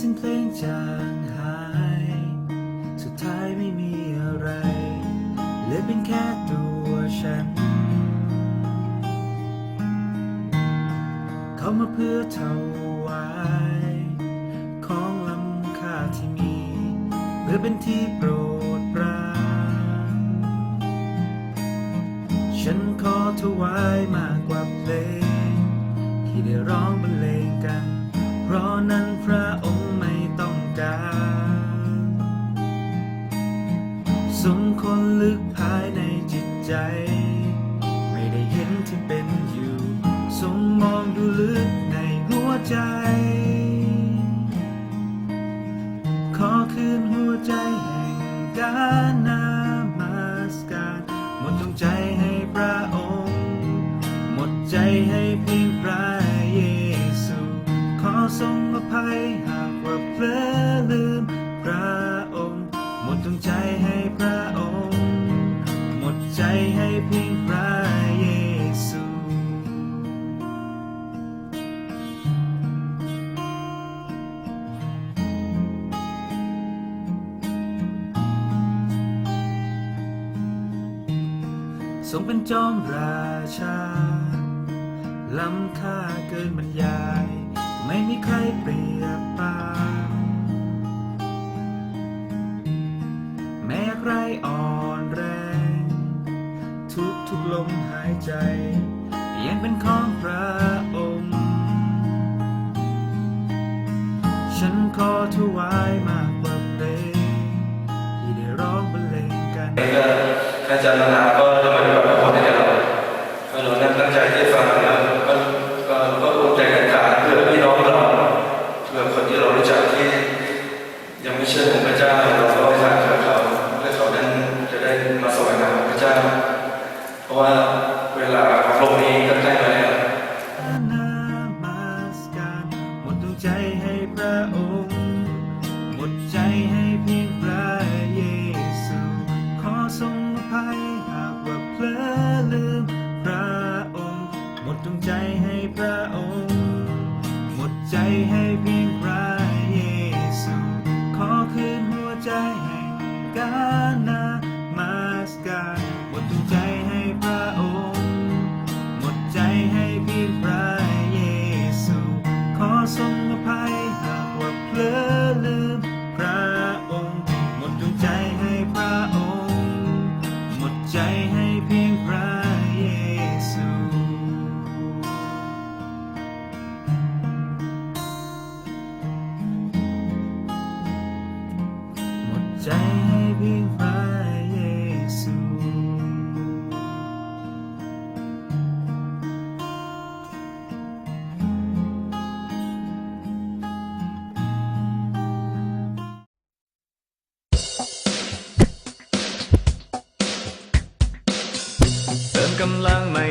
สิ้นเพลงจางหาย สุดท้ายไม่มีอะไรเหลือเป็นแค่ตัวฉัน เขามาเพื่อถวายของล้ำค่าที่มี เพื่อเป็นที่โปรดปรานฉันขอถวายมากกว่าเพลง ที่ได้ร้องบรรเลงกัน เพราะนั้นพระ การนามาสการ หมดดวงใจให้พระองค์ หมดใจให้เพียงพระเยซู ขอทรงอภัยหากว่าเพลอลืม งเป็นจอมราชา ล้ำค่าเกินบรรยาย ไม่มีใครเปรียบปานแม้ใครอ่อนแรง ทุกทุกลมหายใจ ยังเป็นของพระองค์ ฉันขอถวายมากกว่าเพลงที่ได้ร้องบรรเลงกัน ก็อาจารย์นานาก็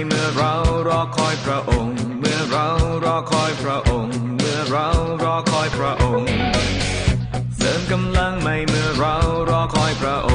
เมื่อเรารอคอยพระองค์ เมื่อเรารอคอยพระองค์ เมื่อเรารอคอยพระองค์ เสริมกำลังใหม่เมื่อเรารอคอยพระองค์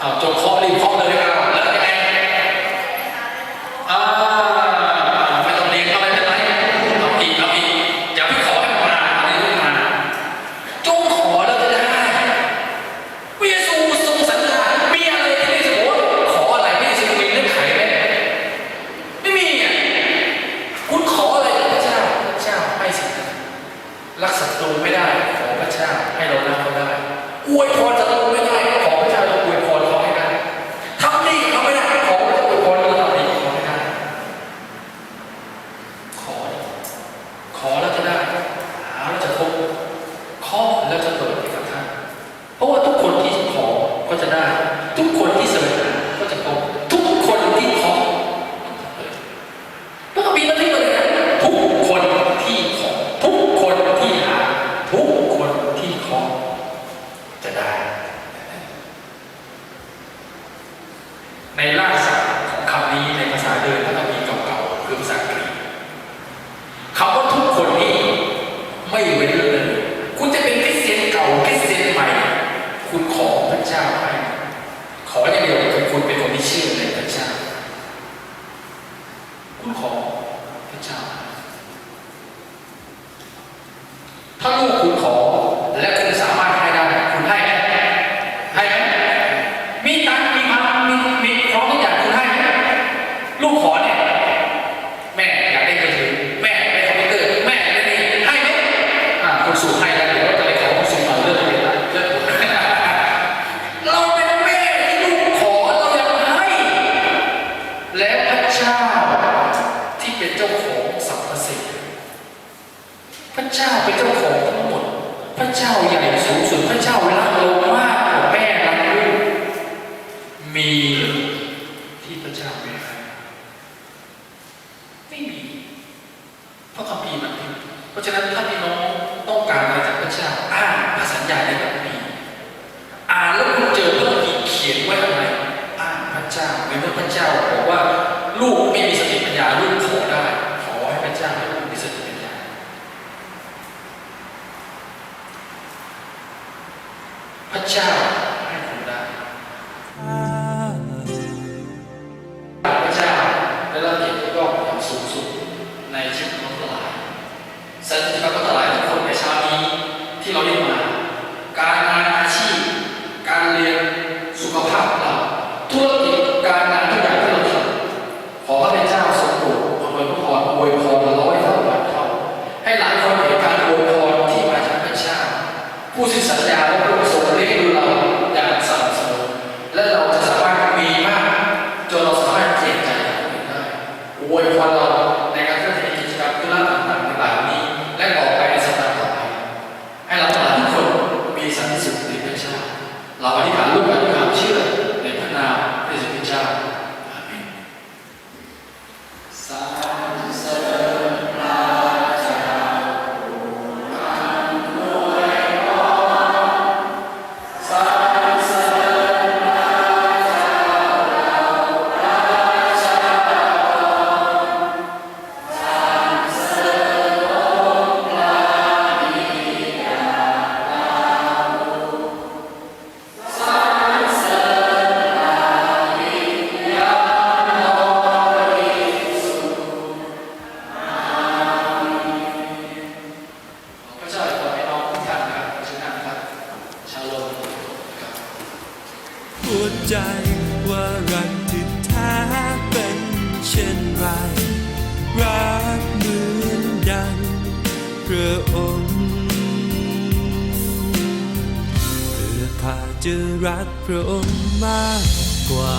เอาจงเคาะรีบเคาะเลยเอาแล้วยังไงอ่าไม่ต้องเรียนก็ไม่เป็นไรเอาอีกเอาอีกอย่าไปขอให้มันมาอันนี้ไม่มาจงขอแล้วจะได้พระเยซูทรงสัญญามีอะไรที่พระเยซูบอกว่าขออะไรพระเยซูมีเงื่อนไขไหมไม่มีอะคุณขออะไรจากพระเจ้าพระเจ้าให้สิ่งนั้นรักศัตรูไม่ได้ขอพระเจ้าให้เรารักเขาได้อวยพรศัตรูไม่ได้ ขอพระเจ้าเราอวยพรเขาให้ได้ทำดีเขาไม่ได้ ขอพระเจ้าอวยพรเราทำดีเขาให้ได้ ขอดิขอแล้วจะได้ หาแล้วจะพบเคาะแล้วจะเปิดให้กับท่าน เพราะว่าทุกคนที่ขอก็จะได้ ทุกคนที่แสวงหาก็จะพบทุกคนที่ขอ พระคัมภีร์บันทึกมาเลยนะทุกคนที่ขอทุกคนที่หาทุกคนที่ขอจะได้ ในรากศัพท์ของคำนี้ในภาษาเดิมพระคัมภีร์เก่าๆคือภาษากรีกคำว่าทุกคนนี้ไม่เว้นเลย คุณจะเป็นคริสเตียนเก่าคริสเตียนใหม่ คุณขอพระเจ้าให้ขออย่างเดียวคือคุณเป็นคนที่เชื่อในพระเจ้า คุณขอพระเจ้า ถ้าลูกคุณขอ และคุณสามารถให้ได้ คุณให้ไหมให้ไหมมีตังค์มีพันมีมีพร้อมทุกอย่างคุณให้ไหมลูกขอเนี่ย แม่อยากได้มือถือแม่อยากได้คอมพิวเตอร์แม่อยากได้นี่ให้ไหมอ่า คุณสู่ให้แล้วเดี๋ยวเราจะไปขอคุณสู่ต่อเรื่องอะไรนะเรื่องเราเป็นแม่ที่ลูกขอเราอยากให้ และพระเจ้าที่เป็นเจ้าของสรรพสิ่งพระเจ้าเป็นเจ้าของทั้งหมด พระเจ้าใหญ่สูงสุดพระเจ้ารักเรามากกว่าแม่รักลูกมีที่พระเจ้าไม่ให้ไม่มีเพราะคำพีมันเพราะฉะนั้นถ้าพี่น้อง ต้องการอะไรจากพระเจ้าอ่านพระสัญญาในพระคัมภีร์อ่านแล้วคุณเจอพระคัมภีร์เขียนไว้ทำไมอ่านพระเจ้าในเมื่อพระเจ้าบอกว่าลูกไม่มีสติปัญญาลูกขอได้ ขอให้พระเจ้าให้ลูกมีสติปัญญาพระเจ้า ระองค์เพื่อข้าจะรักพระองค์มากกว่า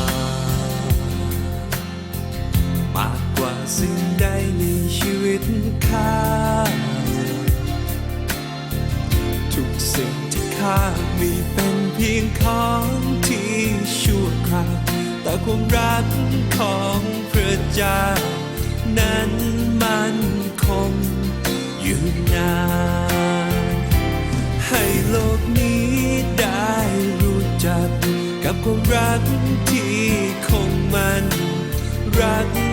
มากกว่าสิ่งใดในชีวิตข้าทุกสิ่งที่ข้ามีเป็นเพียงของที่ชั่วคราวแต่ความรักขอ ให้โลกนี้ได้รู้จัก กับความรักที่คงมันรัก